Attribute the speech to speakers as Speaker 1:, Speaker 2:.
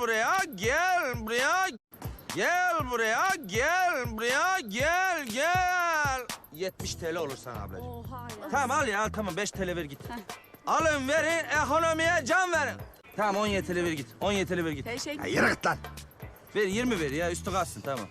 Speaker 1: buraya, gel buraya. Gel buraya, gel buraya, gel, gel. 70 TL olur sana ablacığım.
Speaker 2: Oha ya.
Speaker 1: Tamam al ya, al tamam 5 TL ver git. Alın verin, ekonomiye can verin. Tamam 17 TL ver git, 17 TL ver git.
Speaker 2: Teşekkür
Speaker 3: Ya yürü git lan.
Speaker 1: Ver 20 ver ya, üstü kalsın tamam.